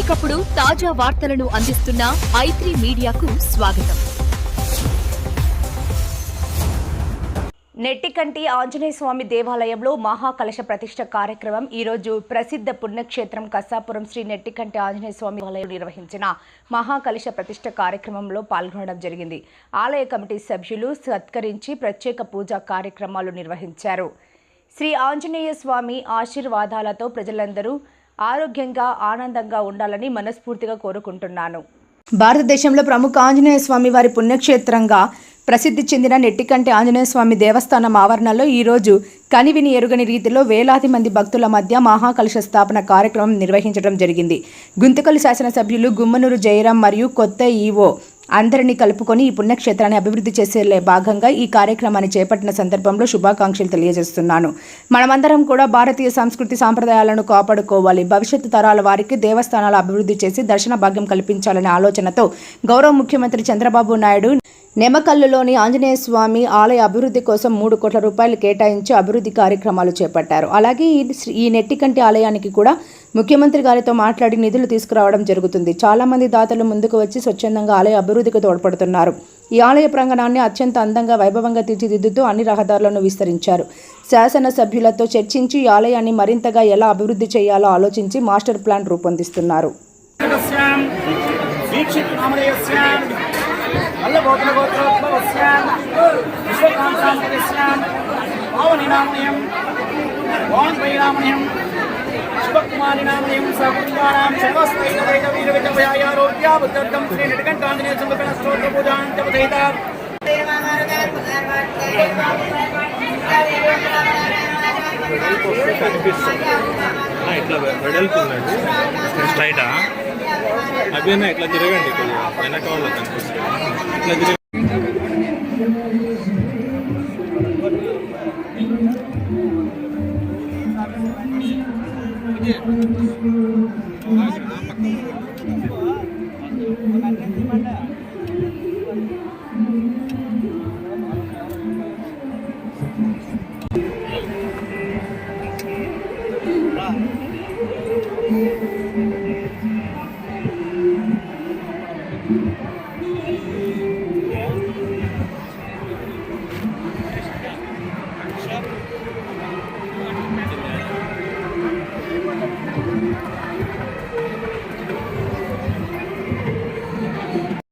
ఎప్పటికప్పుడు తాజా వార్తలను అందిస్తున్న ఐత్రీ మీడియాకు స్వాగతం. నెట్టికంటి ఆంజనేయ స్వామి దేవాలయంలో మహాకలశ ప్రతిష్ట కార్యక్రమం ఈరోజు ప్రసిద్ధ పుణ్యక్షేత్రం కసాపురం శ్రీ నెట్టికంటి ఆంజనేయ స్వామి ఆలయం నిర్వహించిన మహాకలశ ప్రతిష్ట కార్యక్రమంలో పాల్గొనడం జరిగింది. ఆలయ కమిటీ సభ్యులు సత్కరించి ప్రత్యేక పూజా కార్యక్రమాలు నిర్వహించారు. శ్రీ ఆంజనేయ స్వామి ఆశీర్వాదాలతో ప్రజలందరూ ఆరోగ్యంగా ఆనందంగా ఉండాలని మనస్ఫూర్తిగా కోరుకుంటున్నాను. భారతదేశంలో ప్రముఖ ఆంజనేయ స్వామి వారి పుణ్యక్షేత్రంగా ప్రసిద్ధి చెందిన నెట్టికంటి ఆంజనేయ స్వామి దేవస్థానం ఆవరణలో ఈరోజు కనివిని ఎరుగని రీతిలో వేలాది మంది భక్తుల మధ్య మహాకలుష స్థాపన కార్యక్రమం నిర్వహించడం జరిగింది. గుంతకల్ శాసనసభ్యులు గుమ్మనూరు జయరాం మరియు కొత్త ఈవో అందరినీ కలుపుకొని ఈ పుణ్యక్షేత్రాన్ని అభివృద్ధి చేసే భాగంగా ఈ కార్యక్రమాన్ని చేపట్టిన సందర్భంలో శుభాకాంక్షలు తెలియజేస్తున్నాను. మనమందరం కూడా భారతీయ సంస్కృతి సాంప్రదాయాలను కాపాడుకోవాలి. భవిష్యత్తు తరాల వారికి దేవస్థానాలు అభివృద్ధి చేసి దర్శన భాగ్యం కల్పించాలనే ఆలోచనతో గౌరవ ముఖ్యమంత్రి చంద్రబాబు నాయుడు నెమకల్లులోని ఆంజనేయ స్వామి ఆలయ అభివృద్ధి కోసం మూడు కోట్ల రూపాయలు కేటాయించి అభివృద్ధి కార్యక్రమాలు చేపట్టారు. అలాగే ఈ నెట్టికంటి ఆలయానికి కూడా ముఖ్యమంత్రి గారితో మాట్లాడి నిధులు తీసుకురావడం జరుగుతుంది. చాలామంది దాతలు ముందుకు వచ్చి స్వచ్ఛందంగా ఆలయ అభివృద్ధికి తోడ్పడుతున్నారు. ఈ ఆలయ ప్రాంగణాన్ని అత్యంత అందంగా వైభవంగా తీర్చిదిద్దుతూ అన్ని రహదారులను విస్తరించారు. శాసన సభ్యులతో చర్చించి ఈ ఆలయాన్ని మరింతగా ఎలా అభివృద్ధి చేయాలో ఆలోచించి మాస్టర్ ప్లాన్ రూపొందిస్తున్నారు. స్యాం దీక్షిత్ నామధేయస్యాం అల్లగోత్రగోత్రోద్భవస్యాం విశ్వకాంతామధేయస్యాం పావని నామనయం వాన్ వైరామణయం శివకుమారి నామనయం సకుటుంబానాం సర్వస్వైన వైద వీర విజయారోగ్య బుద్ధం శ్రీ నిటకంఠాంజనేయ సమర్పణ స్తోత్ర పూజాంత్యపథేత ఆ, ఇట్లా వెడల్పు ఉందండి. స్ట్రైటా? అభిన్న ఇట్లా తిరగండి కొద్దిగా వెనక వాళ్ళకి కనిపిస్తుంది ఇట్లా తిరగ